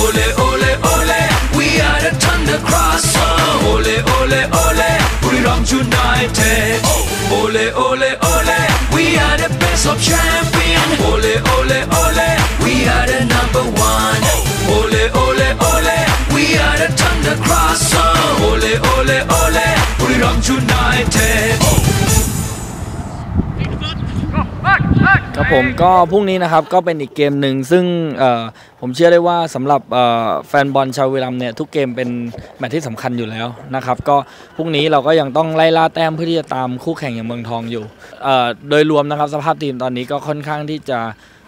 Ole, ole, ole, we are the Thunder Crosser. Ole, ole, ole, Buriram United. Ole, ole, ole, we are the best of champion. Ole, ole, ole, we are the number one. Ole, ole, ole, we are the Thunder Crosser. Ole, ole, ole, Buriram United. ครับผมก็พรุ่งนี้นะครับก็เป็นอีกเกมหนึ่งซึ่ง ผมเชื่อได้ว่าสำหรับแฟนบอลชาวบุรีรัมเนี่ยทุกเกมเป็นแมตช์ที่สำคัญอยู่แล้วนะครับก็พรุ่งนี้เราก็ยังต้องไล่ล่าแต้มเพื่อที่จะตามคู่แข่งอย่างเมืองทองอยู่โดยรวมนะครับสภาพทีมตอนนี้ก็ค่อนข้างที่จะ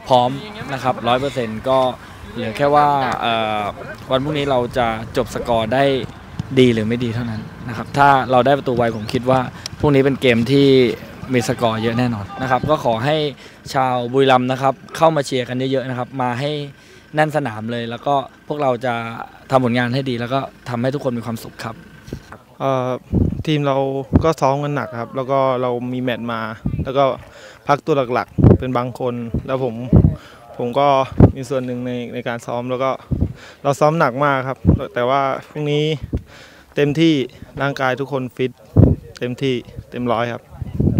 พร้อมนะครับร้อยเปอร์เซ็นต์ก็เหลือแค่ว่าวันพรุ่งนี้เราจะจบสกอร์ได้ดีหรือไม่ดีเท่านั้นนะครับถ้าเราได้ประตูไวผมคิดว่าพรุ่งนี้เป็นเกมที่มีสกอร์เยอะแน่นอนนะครับก็ขอให้ชาวบุรีรัมย์นะครับเข้ามาเชียร์กันเยอะๆนะครับมาให้ แน่นสนามเลย แล้วก็พวกเราจะทำผลงานให้ดี แล้วก็ทำให้ทุกคนมีความสุขครับทีมเราก็ซ้อมกันหนักครับ แล้วก็เรามีแมตช์มา แล้วก็พักตัวหลักๆ เป็นบางคน แล้วผมผมก็มีส่วนหนึ่งในในการซ้อมแล้วก็เราซ้อมหนักมากครับ แต่ว่าพรุ่งนี้เต็มที่ร่างกายทุกคนฟิตเต็มที่เต็มร้อยครับ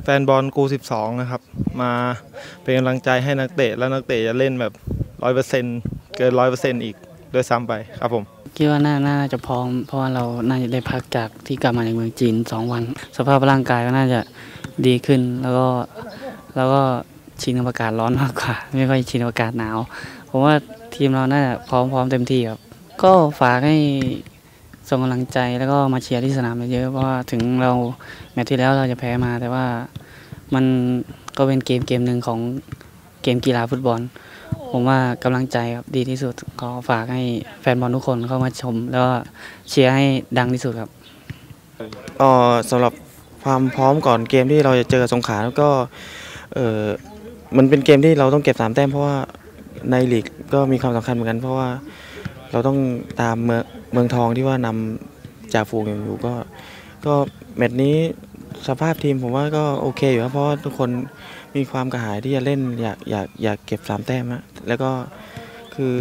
แฟนบอลกู 12 นะครับ มาเป็นกำลังใจให้นักเตะ แล้วนักเตะจะเล่นแบบร้อยเปอร์เซ็นต์ เกินร้อยเปอร์เซ็นต์อีกด้วยซ้ำไปครับผมคิดว่าน่าน่าจะพร้อมเพราะว่าเราน่าจะได้พักจากที่กลับมาจากเมืองจีนสองวัน สภาพร่างกายก็น่าจะดีขึ้น แล้วก็แล้วก็ชินกับอากาศร้อนมากกว่า ไม่ค่อยชินกับอากาศหนาวผมว่าทีมเราน่าจะพร้อมพร้อมเต็มที่ครับก็ฝากให้ส่งกำลังใจแล้วก็มาเชียร์ที่สนามเยอะๆเพราะว่าถึงเราแมตช์ที่แล้วเราจะแพ้มาแต่ว่ามันก็เป็นเกมเกมหนึ่งของเกมกีฬาฟุตบอล ผมว่ากำลังใจครับดีที่สุดก็ฝากให้แฟนบอลทุกคนเข้ามาชม แล้วก็เชียร์ให้ดังที่สุดครับเออสำหรับความพร้อมก่อนเกมที่เราจะเจอสงขลาแล้วก็เออมันเป็นเกมที่เราต้องเก็บสามแต้มเพราะว่าในลีกก็มีความสำคัญเหมือนกัน เพราะว่าเราต้องตามเมืองเมืองทองที่ว่านำจ่าฝูงอยู่ก็ ก็แมตช์นี้สภาพทีมผมว่าก็โอเคอยู่ครับเพราะว่าทุกคน มีความกระหายที่จะเล่นอยากอยากอยากเก็บสามแต้มอะแล้วก็คือ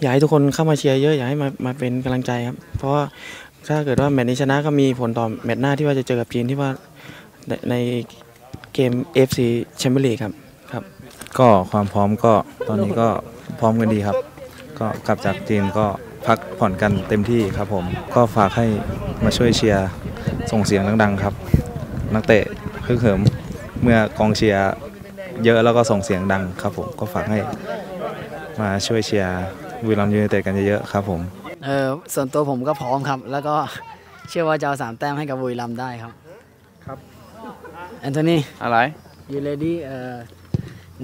อยากให้ทุกคนเข้ามาเชียร์เยอะอยากให้มามาเป็นกำลังใจครับ เพราะว่าถ้าเกิดว่าแมตช์นี้ชนะก็มีผลต่อแมตช์หน้าที่ว่าจะเจอกับจีนที่ว่าในในเกม FC แชมเปี้ยนลีกครับครับ ก็ความพร้อมก็ตอนนี้ก็พร้อมกันดีครับ ก็กลับจากจีนก็พักผ่อนกันเต็มที่ครับผม ก็ฝากให้มาช่วยเชียร์ส่งเสียงดังๆครับ นักเตะฮึกเหิม เมื่อกองเชียร์เยอะแล้วก็ส่งเสียงดังครับผมก็ฝากให้มาช่วยเชียร์บุรีรัมย์ยูไนเต็ดกันเยอะๆครับผมเออส่วนตัวผมก็พร้อมครับ แล้วก็เชื่อว่าจะเอาสามแต้มให้กับบุรีรัมย์ได้ครับครับแอนโทนีอะไร you ready uh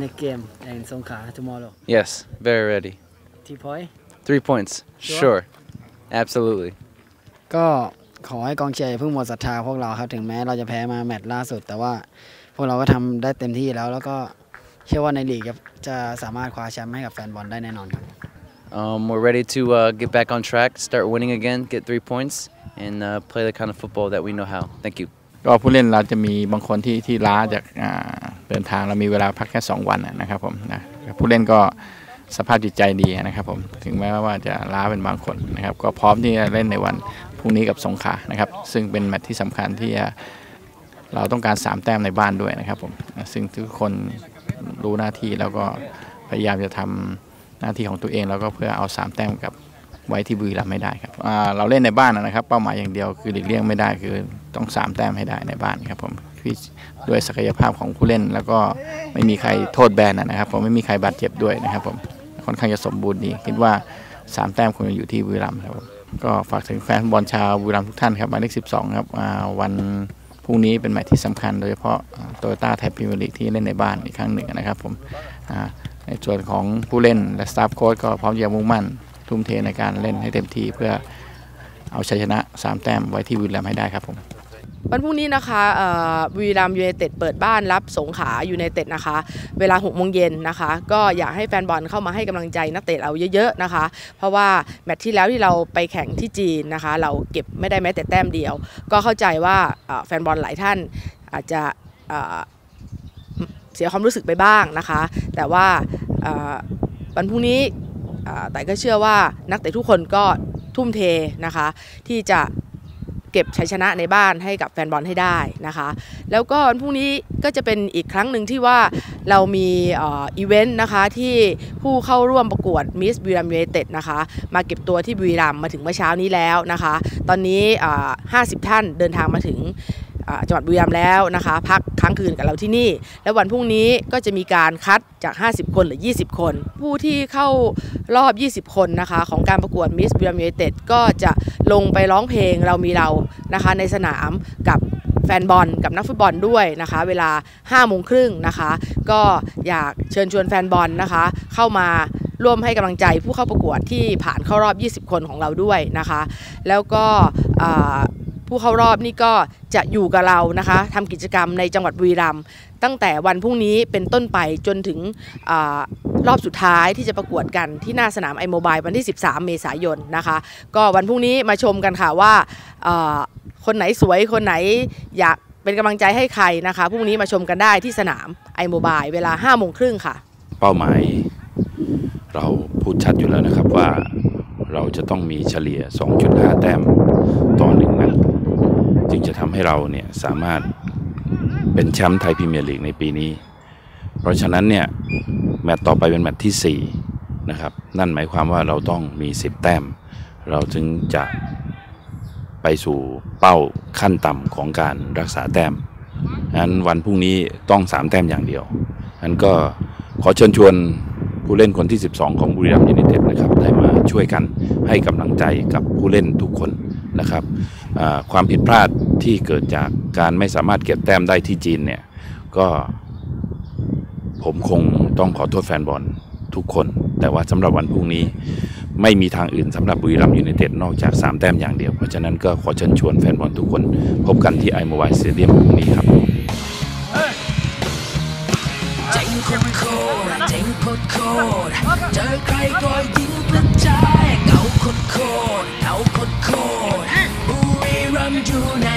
next game in Songkla tomorrow Yes, very ready. T point Three points. Sure. Sure. Absolutely. ก็ขอให้กองเชียร์อย่าเพิ่งหมดศรัทธาพวกเราครับ ถึงแม้เราจะแพ้มาแมตช์ล่าสุดแต่ว่า พวกเราก็ทำได้เต็มที่แล้ว แล้วก็เชื่อว่าในลีกจะจะสามารถคว้าแชมป์ให้กับแฟนบอลได้แน่นอนครับ Um, we're ready to uh, get back on track, start winning again, get three points, and uh, play the kind of football that we know how. Thank you. ก็ผู้เล่นเราจะมีบางคนที่ที่ล้าจากอ่าเดินทางเรามีเวลาพักแค่ 2 วันนะนะครับผมนะผู้เล่นก็สภาพจิตใจดีนะครับผมถึงแม้ว่าจะล้าเป็นบางคนนะครับก็พร้อมที่จะเล่นในวันพรุ่งนี้กับสงขลานะครับซึ่งเป็นแมตช์ที่สำคัญที่จะ เราต้องการ 3 แต้มในบ้านด้วยนะครับผมซึ่งทุกคนรู้หน้าที่แล้วก็พยายามจะทำหน้าที่ของตัวเองแล้วก็เพื่อเอา 3 แต้มกับไว้ที่บุรีรัมย์ไม่ได้ครับเราเล่นในบ้านนะครับ เป้าหมายอย่างเดียวคือหลีกเลี่ยงไม่ได้คือต้อง 3 แต้มให้ได้ในบ้านครับผมด้วยศักยภาพของผู้เล่น แล้วก็ไม่มีใครโทษแบนนะครับผมไม่มีใครบาดเจ็บด้วยนะครับผมค่อนข้างจะสมบูรณ์ดีคิดว่า 3 แต้มคงจะอยู่ที่บุรีรัมย์ครับผมก็ฝากถึงแฟนบอลชาวบุรีรัมย์ทุกท่านครับหมายเลข12 ครับวัน พรุ่งนี้เป็นแมตช์ที่สำคัญโดยเฉพาะโตโยต้าไทยพรีเมียร์ลีกที่เล่นในบ้านอีกครั้งหนึ่งนะครับผมในส่วนของผู้เล่นและสตาฟโค้ชก็พร้อมจะมุ่งมั่น ทุ่มเทในการเล่นให้เต็มที่เพื่อเอาชัยชนะ 3 แต้มไว้ที่บุรีรัมให้ได้ครับผม วันพรุ่งนี้นะคะเอ่อบุรีรัมยูไนเต็ดเปิดบ้านรับสงขายูไนเต็ดนะคะ เวลา6โมงเย็นนะคะ ก็อยากให้แฟนบอลเข้ามาให้กำลังใจนักเตะเราเยอะๆนะคะ เพราะว่าแมตช์ที่แล้วที่เราไปแข่งที่จีนนะคะ เราเก็บไม่ได้แม้แต่แต้มเดียว ก็เข้าใจว่าแฟนบอลหลายท่านอาจจะเสียความรู้สึกไปบ้างนะคะ แต่ว่าวันพรุ่งนี้แต่ก็เชื่อว่านักเตะทุกคนก็ทุ่มเทนะคะ ที่จะ เก็บชัยชนะในบ้านให้กับแฟนบอลให้ได้นะคะ แล้วก็วันพรุ่งนี้ก็จะเป็นอีกครั้งหนึ่งที่ว่าเรามีอีเวนต์นะคะที่ผู้เข้าร่วมประกวดมิสบุรีรัมยูไนเต็ดนะคะ มาเก็บตัวที่บุรีรัมย์มาถึงเมื่อเช้านี้แล้วนะคะ ตอนนี้ 50 ท่านเดินทางมาถึง จังหวัดบุรีรัมย์แล้วนะคะพักค้างคืนกับเราที่นี่ แล้ววันพรุ่งนี้ก็จะมีการคัดจาก 50 คนหรือ 20 คน ผู้ที่เข้ารอบ 20 คนนะคะของการประกวดมิสบุรีรัมย์ยูไนเต็ดก็จะลงไปร้องเพลงเรามีเรานะคะในสนามกับแฟนบอลกับนักฟุตบอลด้วยนะคะ เวลา5โมงครึ่งนะคะ ก็อยากเชิญชวนแฟนบอลนะคะ เข้ามาร่วมให้กำลังใจผู้เข้าประกวดที่ผ่านเข้ารอบ 20 คนของเราด้วยนะคะ แล้วก็ ผู้เข้ารอบนี่ก็จะอยู่กับเรานะคะทำกิจกรรมในจังหวัดบุรีรัมย์ตั้งแต่วันพรุ่งนี้เป็นต้นไปจนถึงอรอบสุดท้ายที่จะประกวดกันที่หน้าสนามไอโมบายวันที่ 13 เมษายนนะคะ ก็วันพรุ่งนี้มาชมกันค่ะว่าคนไหนสวยคนไหนอยากเป็นกำลังใจให้ใครนะคะพรุ่งนี้มาชมกันได้ที่สนามไอโมบายเวลา5โมงครึ่งค่ะ เป้าหมายเราพูดชัดอยู่แล้วนะครับว่าเราจะต้องมีเฉลี่ย 2.5 แต้มต่อหนึ่งนัด จึงจะทำให้เราเนี่ยสามารถเป็นแชมป์ไทยพรีเมียร์ลีกในปีนี้ เพราะฉะนั้นเนี่ยแมตต์ต่อไปเป็นแมตต์ที่4นะครับนั่นหมายความว่าเราต้องมี 10 แต้ม เราจึงจะไปสู่เป้าขั้นต่ำของการรักษาแต้มนั้นวันพรุ่งนี้ต้อง 3 แต้มอย่างเดียวนั้นก็ขอเชิญชวนผู้เล่นคนที่ 12 ของบุรีรัมย์ยูไนเต็ดนะครับได้มาช่วยกันให้กำลังใจกับผู้เล่นทุกคนนะครับความผิดพลาด ที่เกิดจากการไม่สามารถเก็บแต้มได้ที่จีนเนี่ย ก็ผมคงต้องขอโทษแฟนบอลทุกคน แต่ว่าสำหรับวันพรุ่งนี้ไม่มีทางอื่นสำหรับบุรีรัมย์ยูไนเต็ดนอกจาก 3 แต้มอย่างเดียว เพราะฉะนั้นก็ขอเชิญชวนแฟนบอลทุกคน พบกันที่ไอโมบายสเตเดียมพรุ่งนี้ครับเจ๋งคตรโคตรเจ๋งโคตรโคตรเจอใครก็ยิงกระจายเก่าโคตรโคตรเก่าโคตรโคตรบุรีรัมย์ยูไน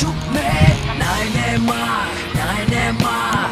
ดโดนทุกเม็ดนายแน่มากนายแน่มาก